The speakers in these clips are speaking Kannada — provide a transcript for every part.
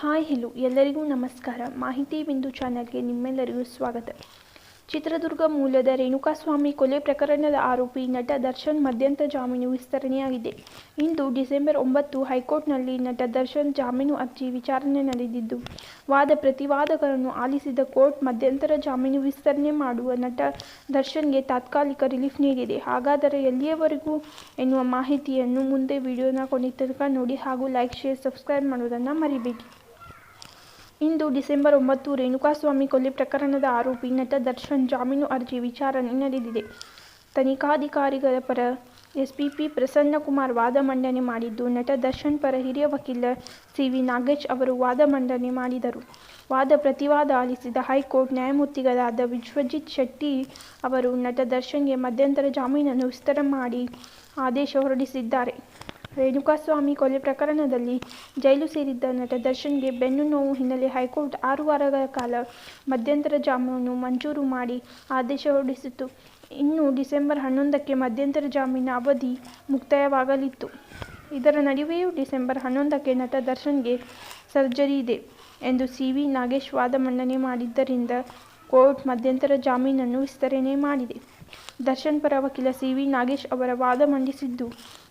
ಹಾಯ್ ಹೆಲೋ, ಎಲ್ಲರಿಗೂ ನಮಸ್ಕಾರ. ಮಾಹಿತಿ ಬಿಂದು ಚಾನಲ್ಗೆ ನಿಮ್ಮೆಲ್ಲರಿಗೂ ಸ್ವಾಗತ. ಚಿತ್ರದುರ್ಗ ಮೂಲದ ರೇಣುಕಾಸ್ವಾಮಿ ಕೊಲೆ ಪ್ರಕರಣದ ಆರೋಪಿ ನಟ ದರ್ಶನ್ ಮಧ್ಯಂತರ ಜಾಮೀನು ವಿಸ್ತರಣೆಯಾಗಿದೆ. ಇಂದು ಡಿಸೆಂಬರ್ ಒಂಬತ್ತು ಹೈಕೋರ್ಟ್ನಲ್ಲಿ ನಟ ದರ್ಶನ್ ಜಾಮೀನು ಅರ್ಜಿ ವಿಚಾರಣೆ ನಡೆದಿದ್ದು, ವಾದ ಪ್ರತಿವಾದಗಳನ್ನು ಆಲಿಸಿದ ಕೋರ್ಟ್ ಮಧ್ಯಂತರ ಜಾಮೀನು ವಿಸ್ತರಣೆ ಮಾಡುವ ನಟ ದರ್ಶನ್ಗೆ ತಾತ್ಕಾಲಿಕ ರಿಲೀಫ್ ನೀಡಿದೆ. ಹಾಗಾದರೆ ಎಲ್ಲಿಯವರೆಗೂ ಎನ್ನುವ ಮಾಹಿತಿಯನ್ನು ಮುಂದೆ ವಿಡಿಯೋನ ಕೊನೆ ತನಕ ನೋಡಿ ಹಾಗೂ ಲೈಕ್, ಶೇರ್, ಸಬ್ಸ್ಕ್ರೈಬ್ ಮಾಡೋದನ್ನು ಮರಿಬೇಡಿ. ಇಂದು ಡಿಸೆಂಬರ್ ಒಂಬತ್ತು ರೇಣುಕಾಸ್ವಾಮಿ ಕೊಲೆ ಪ್ರಕರಣದ ಆರೋಪಿ ನಟ ದರ್ಶನ್ ಜಾಮೀನು ಅರ್ಜಿ ವಿಚಾರಣೆ ನಡೆದಿದೆ. ತನಿಖಾಧಿಕಾರಿಗಳ ಪರ ಎಸ್ಪಿಪಿ ಪ್ರಸನ್ನಕುಮಾರ್ ವಾದ ಮಂಡನೆ ಮಾಡಿದ್ದು, ನಟ ದರ್ಶನ್ ಪರ ಹಿರಿಯ ವಕೀಲ ಸಿವಿ ನಾಗೇಶ್ ಅವರು ವಾದ ಮಂಡನೆ ಮಾಡಿದರು. ವಾದ ಪ್ರತಿವಾದ ಆಲಿಸಿದ ಹೈಕೋರ್ಟ್ ನ್ಯಾಯಮೂರ್ತಿಗಳಾದ ವಿಶ್ವಜಿತ್ ಶೆಟ್ಟಿ ಅವರು ನಟ ದರ್ಶನ್ಗೆ ಮಧ್ಯಂತರ ಜಾಮೀನನ್ನು ವಿಸ್ತರಣೆ ಮಾಡಿ ಆದೇಶ ಹೊರಡಿಸಿದ್ದಾರೆ. ರೇಣುಕಾಸ್ವಾಮಿ ಕೊಲೆ ಪ್ರಕರಣದಲ್ಲಿ ಜೈಲು ಸೇರಿದ್ದ ನಟ ದರ್ಶನ್ಗೆ ಬೆನ್ನು ನೋವು ಹಿನ್ನೆಲೆ ಹೈಕೋರ್ಟ್ ಆರು ವಾರಗಳ ಕಾಲ ಮಧ್ಯಂತರ ಜಾಮೀನು ಮಂಜೂರು ಮಾಡಿ ಆದೇಶ ಹೊರಡಿಸಿತು ಇನ್ನು ಡಿಸೆಂಬರ್ ಹನ್ನೊಂದಕ್ಕೆ ಮಧ್ಯಂತರ ಜಾಮೀನು ಅವಧಿ ಮುಕ್ತಾಯವಾಗಲಿತ್ತು. ಇದರ ನಡುವೆಯೂ ಡಿಸೆಂಬರ್ ಹನ್ನೊಂದಕ್ಕೆ ನಟ ದರ್ಶನ್ಗೆ ಸರ್ಜರಿ ಇದೆ ಎಂದು ಸಿ ವಿ ನಾಗೇಶ್ ವಾದ ಮಂಡನೆ ಮಾಡಿದ್ದರಿಂದ ಕೋರ್ಟ್ ಮಧ್ಯಂತರ ಜಾಮೀನನ್ನು ವಿಸ್ತರಣೆ ಮಾಡಿದೆ. ದರ್ಶನ್ ಪರ ವಕೀಲ ಸಿ ವಿ ನಾಗೇಶ್ ಅವರ ವಾದ ಮಂಡಿಸಿದ್ದು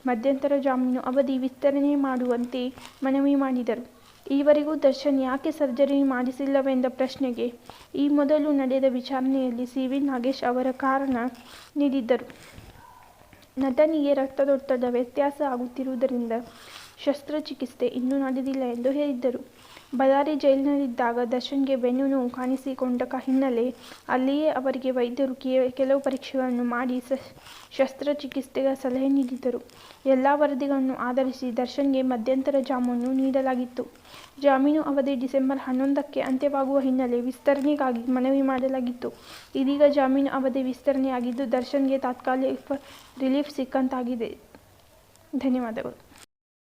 ಮಧ್ಯಂತರ ಜಾಮೀನು ಅವಧಿ ವಿಸ್ತರಣೆ ಮಾಡುವಂತೆ ಮನವಿ ಮಾಡಿದರು. ಈವರೆಗೂ ದರ್ಶನ್ ಯಾಕೆ ಸರ್ಜರಿ ಮಾಡಿಸಿಲ್ಲವೆಂದ ಪ್ರಶ್ನೆಗೆ ಈ ಮೊದಲು ನಡೆದ ವಿಚಾರಣೆಯಲ್ಲಿ ಸಿ ವಿ ನಾಗೇಶ್ ಅವರ ಕಾರಣ ನೀಡಿದ್ದರು. ನಟನಿಗೆ ರಕ್ತದೊತ್ತಡ ವ್ಯತ್ಯಾಸ ಆಗುತ್ತಿರುವುದರಿಂದ ಶಸ್ತ್ರಚಿಕಿತ್ಸೆ ಇನ್ನೂ ನಡೆದಿಲ್ಲ ಎಂದು ಹೇಳಿದ್ದರು. ಬಳ್ಳಾರಿ ಜೈಲಿನಲ್ಲಿದ್ದಾಗ ದರ್ಶನ್ಗೆ ಬೆನ್ನು ನೋವು ಕಾಣಿಸಿಕೊಂಡ ಹಿನ್ನೆಲೆ ಅಲ್ಲಿಯೇ ಅವರಿಗೆ ವೈದ್ಯರು ಕೆಲವು ಪರೀಕ್ಷೆಗಳನ್ನು ಮಾಡಿ ಶಸ್ತ್ರಚಿಕಿತ್ಸೆಗೆ ಸಲಹೆ ನೀಡಿದ್ದರು. ಎಲ್ಲ ವರದಿಗಳನ್ನು ಆಧರಿಸಿ ದರ್ಶನ್ಗೆ ಮಧ್ಯಂತರ ಜಾಮೀನು ನೀಡಲಾಗಿತ್ತು. ಜಾಮೀನು ಅವಧಿ ಡಿಸೆಂಬರ್ ಹನ್ನೊಂದಕ್ಕೆ ಅಂತ್ಯವಾಗುವ ಹಿನ್ನೆಲೆ ವಿಸ್ತರಣೆಗಾಗಿ ಮನವಿ ಮಾಡಲಾಗಿತ್ತು. ಇದೀಗ ಜಾಮೀನು ಅವಧಿ ವಿಸ್ತರಣೆಯಾಗಿದ್ದು ದರ್ಶನ್ಗೆ ತಾತ್ಕಾಲಿಕ ರಿಲೀಫ್ ಸಿಕ್ಕಂತಾಗಿದೆ. ಧನ್ಯವಾದಗಳು.